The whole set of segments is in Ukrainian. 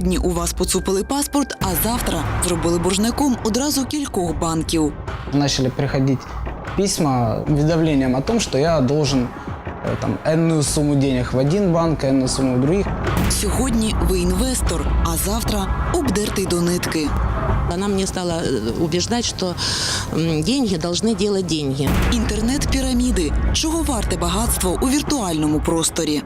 Сьогодні у вас поцупили паспорт, а завтра зробили боржником одразу кількох банків. Начали приходить письма уведомлением о том, что я должен э, там энную сумму денег в один банк, энную сумму в других. Сьогодні ви інвестор, а завтра обдертий до нитки. Она мне стала э, убеждать, что м, деньги должны делать деньги. Інтернет-піраміди. Чого варте багатство у віртуальному просторі?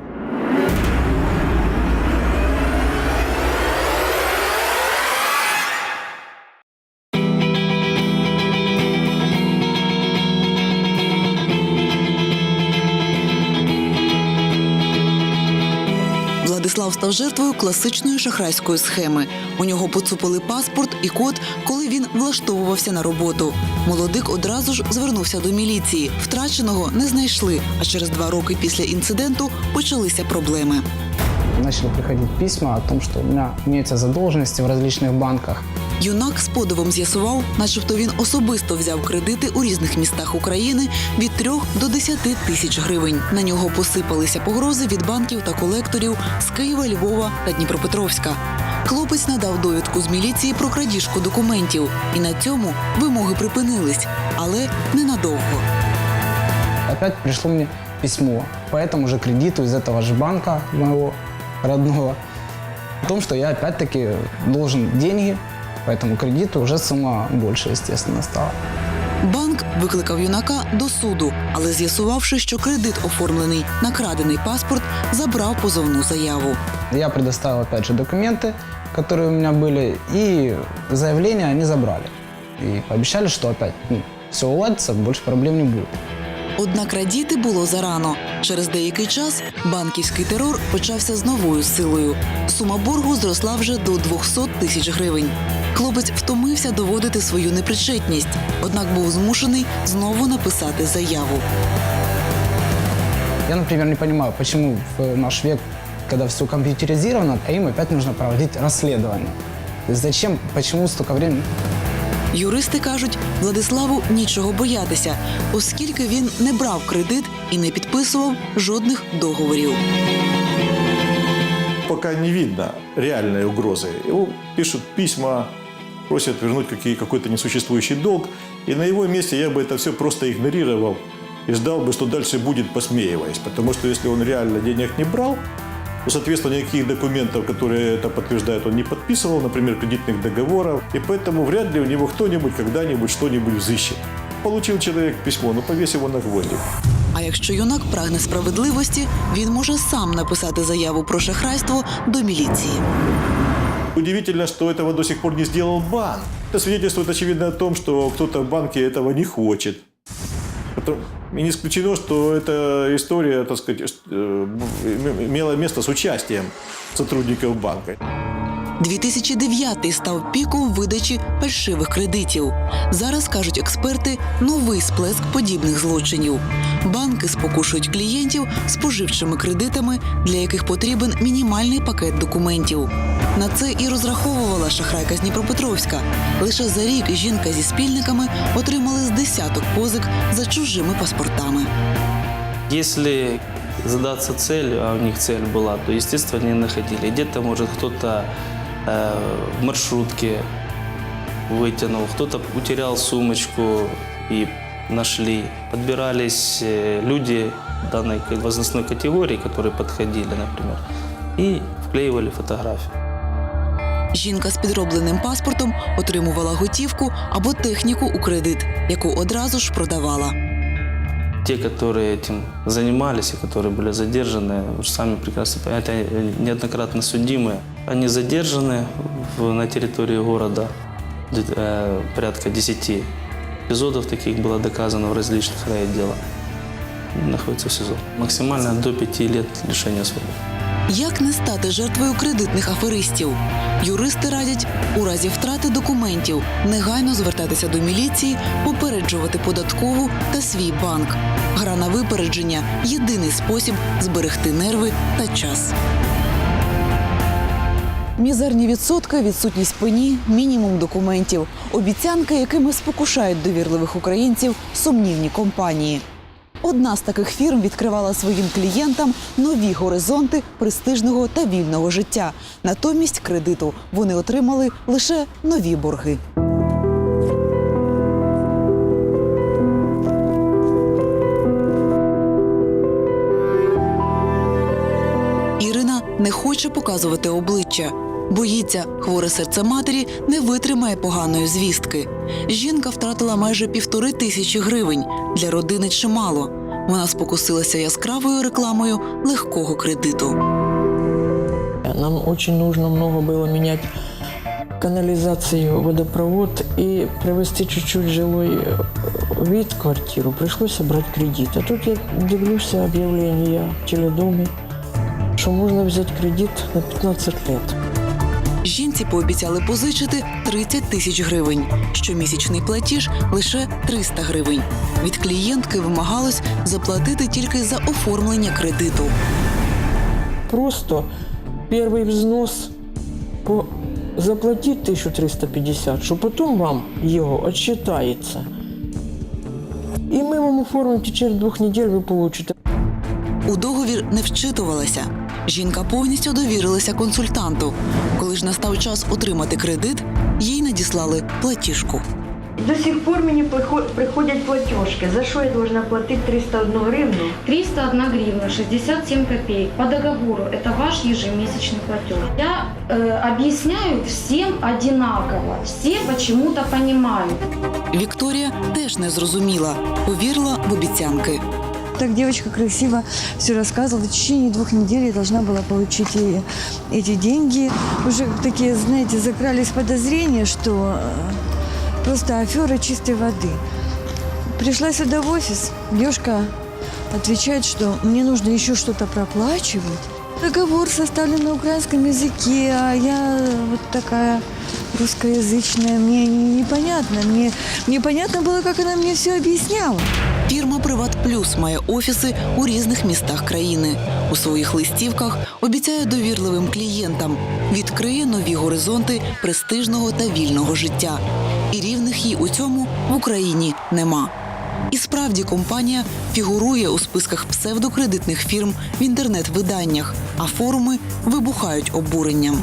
Став жертвою класичної шахрайської схеми. У нього поцупили паспорт і код, коли він влаштовувався на роботу. Молодик одразу ж звернувся до міліції. Втраченого не знайшли. А через два роки після інциденту почалися проблеми. Начали приходити письма о том, що у мене имеются задолженности в различных банках. Юнак з подивом з'ясував, начебто він особисто взяв кредити у різних містах України від 3 до 10 тисяч гривень. На нього посипалися погрози від банків та колекторів з Києва, Львова та Дніпропетровська. Хлопець надав довідку з міліції про крадіжку документів, і на цьому вимоги припинились, але ненадовго. Опять пришло мне письмо по этому же кредиту из этого же банка моего родного о том, что я опять-таки должен деньги по этому кредиту, уже сумма больше, естественно, стала. Банк викликав юнака до суду, але з'ясувавши, що кредит оформлений на крадений паспорт, забрав позовну заяву. Я предоставил опять же документы, которые у меня были, и заявление они забрали. И пообещали, что опять все уладится, больше проблем не будет. Однак радіти було зарано. Через деякий час банківський терор почався з новою силою. Сума боргу зросла вже до 200 тисяч гривень. Хлопець втомився доводити свою непричетність, однак був змушений знову написати заяву. Я, например, не понимаю, почему в наш век, когда все компьютеризировано, а им опять нужно проводить расследование. Зачем, почему столько времени? Юристи кажуть, Владиславу нічого боятися, оскільки він не брав кредит і не підписував жодних договорів. пока не видно реальной угрозы. Его пишут письма, просят вернуть какие- какой-то несуществующий долг. И на его месте я бы это все просто игнорировал и ждал бы, что дальше будет, посмеиваясь. Потому что если он реально денег не брал, то, соответственно, никаких документов, которые это подтверждают, он не подписывал, например, кредитных договоров. И поэтому вряд ли у него кто-нибудь когда-нибудь что-нибудь взыщет. Получил человек письмо, ну повесь его на гвоздик. А якщо юнак прагне справедливості, він може сам написати заяву про шахрайство до міліції. Удивительно, что этого до сих пор не сделал банк. Это свидетельствует, очевидно, о том, что кто-то в банке этого не хочет. И не исключено, что эта история, так сказать, э, имела место с участием сотрудников банка. 2009 став піком видачі фальшивих кредитів. Зараз кажуть експерти новий сплеск подібних злочинів. Банки спокушують клієнтів споживчими кредитами, для яких потрібен мінімальний пакет документів. На це і розраховувала шахрайка з Дніпропетровська. Лише за рік жінка зі спільниками отримали з десяток позик за чужими паспортами. Если задаться целью, а у них цель была, то, естественно, не находили. Где-то, может, кто-то в маршрутке вытянул, кто-то утерял сумочку и нашли. Подбирались э, люди данной ка- возрастной категории, которые подходили, например, и вклеивали фотографию. Жінка з підробленим паспортом отримувала готівку або техніку у кредит, яку одразу ж продавала. Те, которые этим занимались и которые были задержаны, вы же сами прекрасно понимаете, они неоднократно судимые. Они задержаны в- на территории города. Где- э, Порядка 10 эпизодов таких было доказано в различных райотделах. Находятся в СИЗО. Максимально до 5 лет лишения свободы. Як не стати жертвою кредитних аферистів? Юристи радять у разі втрати документів негайно звертатися до міліції, попереджувати податкову та свій банк. Гра на випередження єдиний спосіб зберегти нерви та час. Мізерні відсотки, відсутність пені, мінімум документів, обіцянки, якими спокушають довірливих українців сумнівні компанії. одна з таких фірм відкривала своїм клієнтам нові горизонти престижного та вільного життя. Натомість кредиту вони отримали лише нові борги. не хоче показувати обличчя. Боїться, хворе серце матері не витримає поганої звістки. Жінка втратила майже півтори тисячі гривень. Для родини чимало. Вона спокусилася яскравою рекламою легкого кредиту. Нам очень нужно много было менять канализацию, водопровод и привести чуть-чуть жилой э, вид в квартиру. Пришлось брать кредит. А тут я дивлюся объявление в теледоме, что можно взять кредит на 15 лет. Жінці пообіцяли позичити 30 тисяч гривень. Щомісячний платіж лише 300 гривень. Від клієнтки вимагалось заплатити тільки за оформлення кредиту. Просто первый взнос по заплатить 1350, що потім вам його отчитається. І ми вам оформимо течение двох неділь, ви получите. У договір не вчитувалася. Жінка повністю довірилася консультанту. Коли ж настав час отримати кредит, їй надіслали платіжку. До сих пор мені приход- приходять платіжки. За що я должна платити 301 гривну? 301 гривна 67 копеек. По договору это ваш ежемесячный платеж. Я э, объясняю всем одинаково. Все почему-то понимают. Вікторія теж не зрозуміла, повірила в обіцянки. Так девочка красиво все рассказывала. В течение двух недель я должна была получить и эти деньги. Уже такие, знаете, закрались подозрения, что э, просто афера чистой воды. Пришла сюда в офис, девушка отвечает, что мне нужно еще что-то проплачивать. Договор составлен на украинском языке, а я вот такая русскоязычная. Мне непонятно. Мне непонятно было, как она мне все объясняла. Фірма Приват Плюс має офіси у різних містах країни. У своїх листівках обіцяє довірливим клієнтам відкриє нові горизонти престижного та вільного життя. І рівних їй у цьому в Україні нема. І справді компанія фігурує у списках псевдокредитних фірм в інтернет-виданнях, а форуми вибухають обуренням.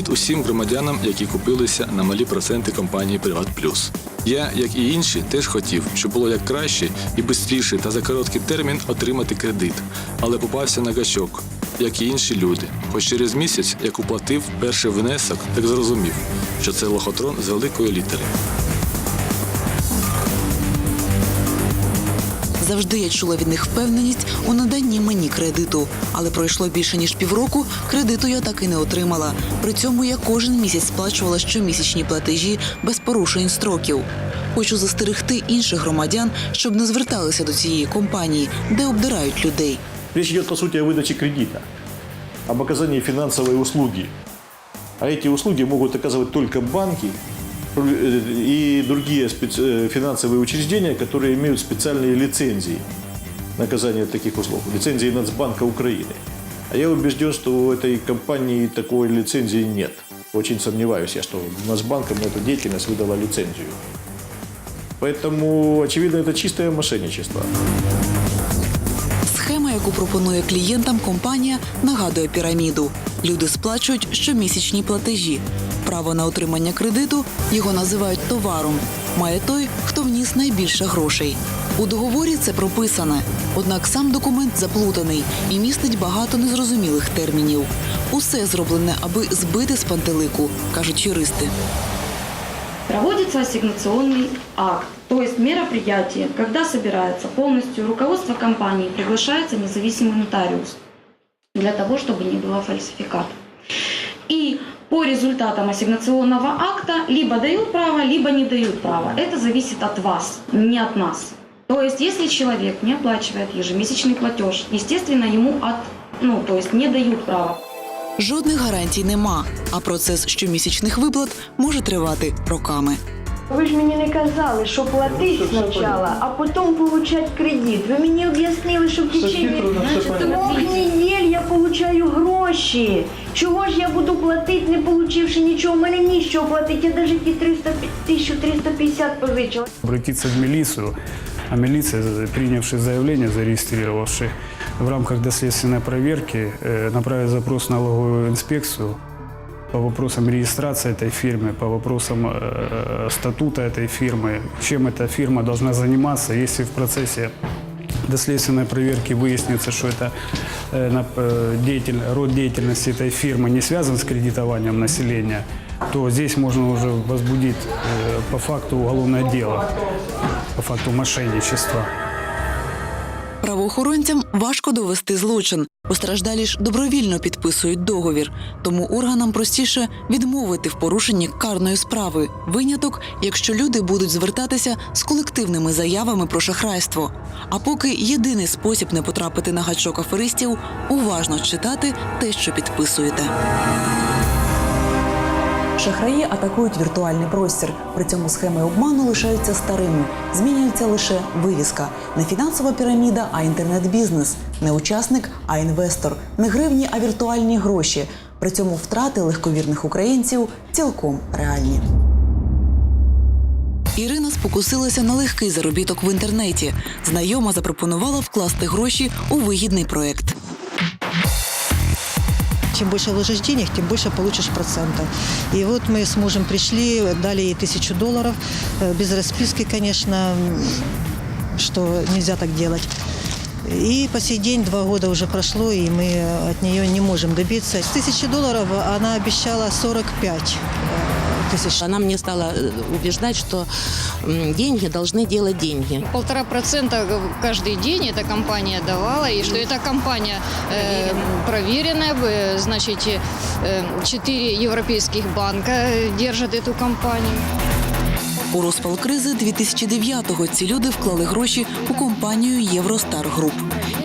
Привіт усім громадянам, які купилися на малі проценти компанії Приват Плюс. Я, як і інші, теж хотів, щоб було як краще і швидше та за короткий термін отримати кредит, але попався на гачок, як і інші люди. Хоч через місяць, як уплатив перший внесок, так зрозумів, що це лохотрон з великої літери. Завжди я чула від них впевненість у наданні мені кредиту. Але пройшло більше ніж півроку. Кредиту я так і не отримала. При цьому я кожен місяць сплачувала щомісячні платежі без порушень строків. Хочу застерегти інших громадян, щоб не зверталися до цієї компанії, де обдирають людей. Речь идет, по сути, о выдаче кредита, об оказании финансовой услуги. А эти услуги могут оказывать только банки э, и другие специ- э, финансовые учреждения, которые имеют специальные лицензии на оказание таких услуг. Лицензии Нацбанка Украины. А я убежден, что у этой компании такой лицензии нет. Очень сомневаюсь я, что Нацбанком на эту деятельность выдала лицензию. Поэтому, очевидно, это чистое мошенничество. Схема, яку пропонує клієнтам компанія, нагадує піраміду. Люди сплачують щомісячні платежі. Право на отримання кредиту його називають товаром. Має той, хто вніс найбільше грошей. У договорі це прописане. Однак сам документ заплутаний і містить багато незрозумілих термінів. Усе зроблене, аби збити з пантелику, кажуть юристи. Проводится ассигнационный акт, то есть мероприятие, когда собирается полностью руководство компании, приглашается независимый нотариус для того, чтобы не было фальсификата. И по результатам ассигнационного акта либо дают право, либо не дают право. Это зависит от вас, не от нас. То есть, если человек не оплачивает ежемесячный платеж, естественно, ему от, ну, то есть не дают права. Жодних гарантій нема, а процес щомісячних виплат може тривати роками. Ви ж мені не казали, що платити спочатку, а потім получать кредит. Ви мені об'яснили, що в течение двох неділь получаю гроші. Чого ж я буду платити, не получивши нічого? У мене нічого платити, я навіть ті 300, 1350 позичила. обратиться в милицию, а милиция, принявшая заявление, зарегистрировавшая в рамках доследственной проверки, э, направит запрос в налоговую инспекцию по вопросам регистрации этой фирмы, по вопросам э, статута этой фирмы, чем эта фирма должна заниматься, если в процессе доследственной проверки выяснится, что это э, на- э, деятель- род деятельности этой фирмы не связан с кредитованием населения, то здесь можно уже возбудить э, по факту уголовное дело, по факту мошенничества. Правоохоронцям важко довести злочин. Постраждалі ж добровільно підписують договір, тому органам простіше відмовити в порушенні карної справи. Виняток, якщо люди будуть звертатися з колективними заявами про шахрайство. А поки єдиний спосіб не потрапити на гачок аферистів уважно читати те, що підписуєте. Шахраї атакують віртуальний простір. При цьому схеми обману лишаються старими. Змінюється лише вивіска. Не фінансова піраміда, а інтернет-бізнес. Не учасник, а інвестор. Не гривні, а віртуальні гроші. При цьому втрати легковірних українців цілком реальні. Ірина спокусилася на легкий заробіток в інтернеті. Знайома запропонувала вкласти гроші у вигідний проект Чем больше вложишь денег, тем больше получишь процентов. И вот мы с мужем пришли, дали ей тысячу долларов, э, без расписки, конечно, м, что нельзя так делать. И по сей день, два года уже прошло, и мы от нее не можем добиться. С тысячи долларов она обещала 45 э, тысяч. Она мне стала э, убеждать, что м, деньги должны делать деньги. Полтора процента каждый день эта компания давала, и что эта компания э, проверенная, э, значит, э, четыре европейских банка э, держат эту компанию. У розпал кризи 2009-го ці люди вклали гроші у компанію Євростар Груп.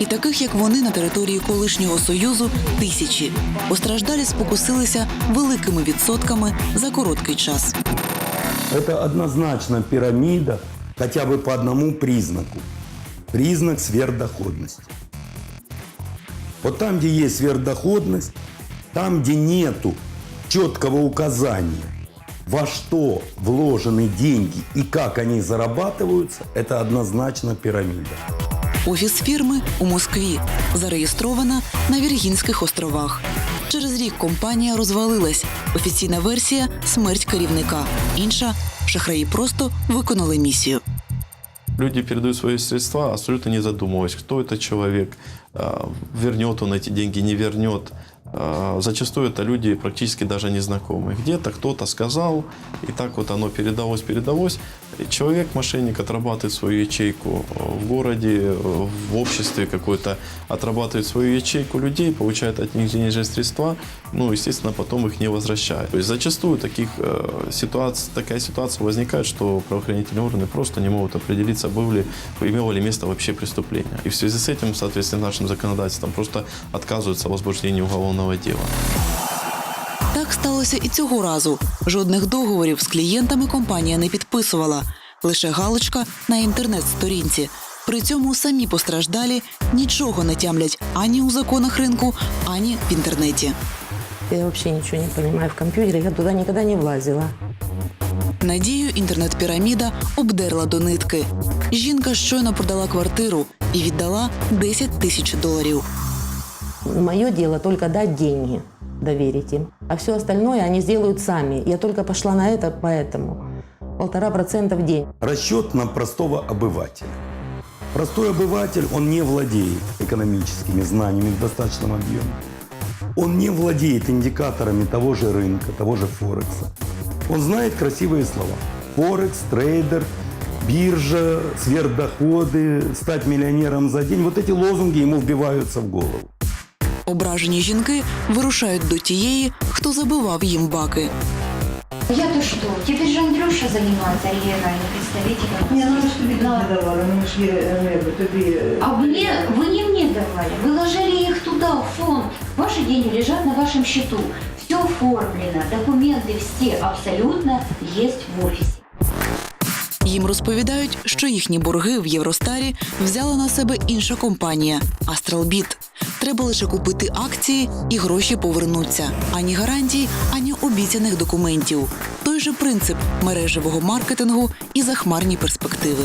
І таких, як вони, на території колишнього союзу тисячі. Постраждалі спокусилися великими відсотками за короткий час. Это однозначно пирамида, хотя бы по одному признаку. Признак сверхдоходности. Вот там, где есть сверхдоходность, там, где нету четкого указания, во что вложены деньги и как они зарабатываются, это однозначно пирамида. Офіс фірми у Москві зареєстрована на Віргінських островах. Через рік компанія розвалилась. Офіційна версія смерть керівника. Інша шахраї просто виконали місію. Люди передают свои средства, абсолютно не задумываясь, кто это человек, а, вернет он эти деньги, не вернет. А, Зачастую это люди практически даже незнакомые. Где-то кто-то сказал, и так вот оно передалось, передалось. Человек, мошенник, отрабатывает свою ячейку в городе, в обществе какой-то, отрабатывает свою ячейку людей, получает от них денежные средства, ну, естественно, потом их не возвращает. То есть зачастую таких э, ситуаций, такая ситуация возникает, что правоохранительные органы просто не могут определиться, было ли, имело ли место вообще преступление. И в связи с этим, соответственно, нашим законодательством просто отказываются в возбуждении уголовного дела. Так сталося і цього разу. Жодних договорів з клієнтами компанія не підписувала. Лише галочка на інтернет-сторінці. При цьому самі постраждалі нічого не тямлять ані у законах ринку, ані в інтернеті. Я вообще ничего не понимаю в компьютере, я туда никогда не влазила. Надію інтернет-піраміда обдерла до нитки. Жінка щойно продала квартиру і віддала 10 тисяч доларів. Мое дело только дать деньги, доверить им. А все остальное они сделают сами. Я только пошла на это поэтому. Полтора процента в день. Расчет на простого обывателя. Простой обыватель, он не владеет экономическими знаниями в достаточном объеме. Он не владеет индикаторами того же рынка, того же Форекса. Он знает красивые слова. Форекс, трейдер, биржа, сверхдоходы, стать миллионером за день. Вот эти лозунги ему вбиваются в голову. Ображені жінки вирушають до тієї, хто забивав їм баки. Я-то что? Теперь же Андрюша занимается региональным представителем. Ні, ну ми ж тобі не давали, ми ж є небо, тобі. А мне, вы не мне давали, вы ложили их туда, в фонд. Ваши деньги лежат на вашем счету. Все оформлено, документы все абсолютно есть в офисе. Їм розповідають, що їхні борги в Євростарі взяла на себе інша компанія Астралбіт. Треба лише купити акції і гроші повернуться. Ані гарантій, ані обіцяних документів. Той же принцип мережевого маркетингу і захмарні перспективи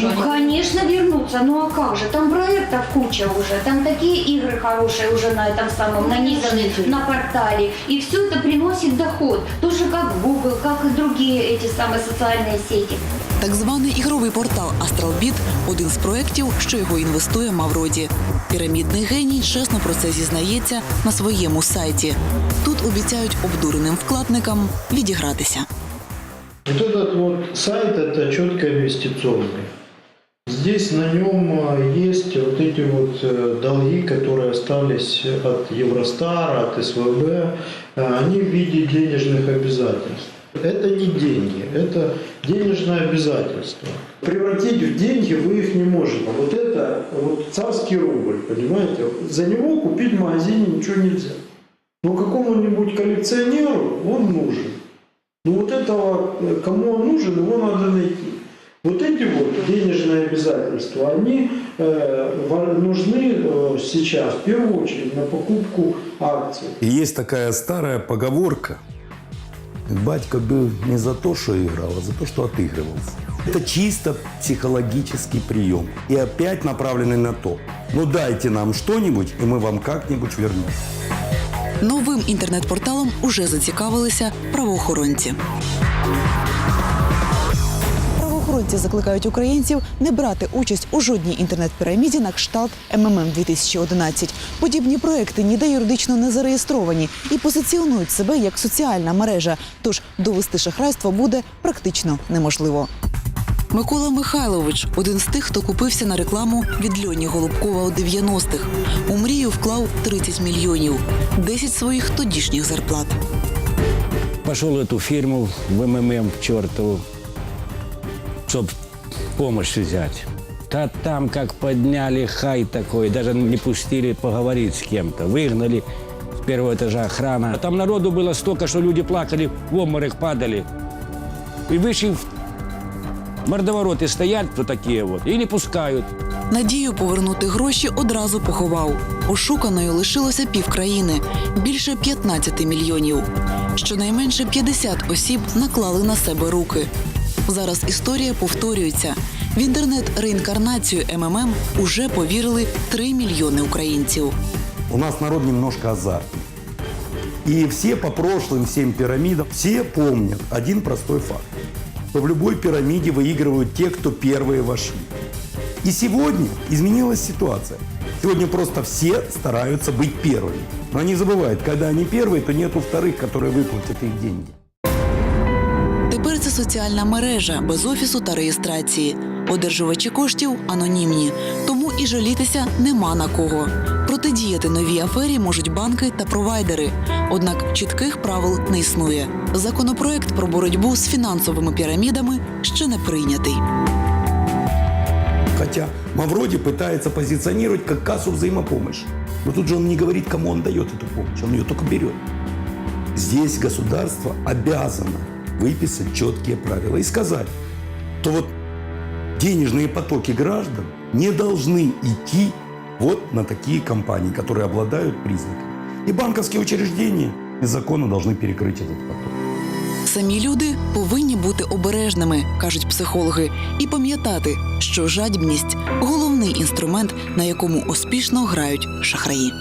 Ну, конечно, вернуться. Ну а как же? Там проектов куча уже. Там такие игры хорошие уже на этом самом нанизаны на портале. И все это приносит доход. Тоже как Google, как и другие эти самые социальные сети. Так званий ігровий портал Астралбіт один з проєктів, що його інвестує Мавроді. Пірамідний геній чесно про це зізнається на своєму сайті. Тут обіцяють обдуреним вкладникам відігратися. Вот этот вот сайт это четко инвестиционный. Здесь на нем а, есть вот эти вот э, долги, которые остались от Евростара, от СВБ, а, они в виде денежных обязательств. Это не деньги, это денежное обязательство. Превратить в деньги вы их не можете. Вот это вот царский рубль, понимаете? За него купить в магазине ничего нельзя. Но какому-нибудь коллекционеру он нужен. Ну вот этого, кому он нужен, его надо найти. Вот эти вот денежные обязательства, они э, нужны э, сейчас в первую очередь на покупку акций. Есть такая старая поговорка. Батька был не за то, что играл, а за то, что отыгрывался. Это чисто психологический прием. И опять направленный на то. Ну дайте нам что-нибудь, и мы вам как-нибудь вернем. Новим інтернет-порталом уже зацікавилися правоохоронці. Правоохоронці закликають українців не брати участь у жодній інтернет-піраміді на кшталт МММ 2011. Подібні проекти ніде юридично не зареєстровані і позиціонують себе як соціальна мережа. Тож довести шахрайство буде практично неможливо. Микола Михайлович один з тих, хто купився на рекламу від Льоні Голубкова у 90-х. У мрію вклав 30 мільйонів, 10 своїх тодішніх зарплат. Пошел в эту фирму в МММ в чертову, чтобы помощь взять. Да там как подняли хай такой, даже не пустили поговорить с кем-то. Выгнали с первого этажа охрана. А Там народу было столько, что люди плакали, в обморок падали. И вышли в мордовороты стоят вот такие вот и не пускают. Надію повернути гроші одразу поховав. Ошуканою лишилося півкраїни більше 15 мільйонів. Щонайменше 50 осіб наклали на себе руки. Зараз історія повторюється. В інтернет-реінкарнацію МММ уже повірили 3 мільйони українців. У нас народ немножко азартный. И все по прошлым всем пирамидам, все помнят один простой факт. Что в любой пирамиде выигрывают те, кто первые вошли. И сегодня изменилась ситуация. Сегодня просто все стараются быть первыми. Но они забывают, когда они первые, то нету вторых, которые выплатят их деньги. Тепер це соціальна мережа без офісу та реєстрації. Одержувачі коштів анонімні, тому і жалітися нема на кого. Протидіяти новій афері можуть банки та провайдери. Однак чітких правил не існує. Законопроект про боротьбу з фінансовими пірамідами ще не прийнятий. Хотя Мавроди пытается позиционировать как кассу взаимопомощи. Но тут же он не говорит, кому он дает эту помощь, он ее только берет. Здесь государство обязано выписать четкие правила и сказать, то вот денежные потоки граждан не должны идти вот на такие компании, которые обладают признаками. И банковские учреждения из закона должны перекрыть этот поток. Самі люди повинні бути обережними, кажуть психологи, і пам'ятати, що жадібність головний інструмент, на якому успішно грають шахраї.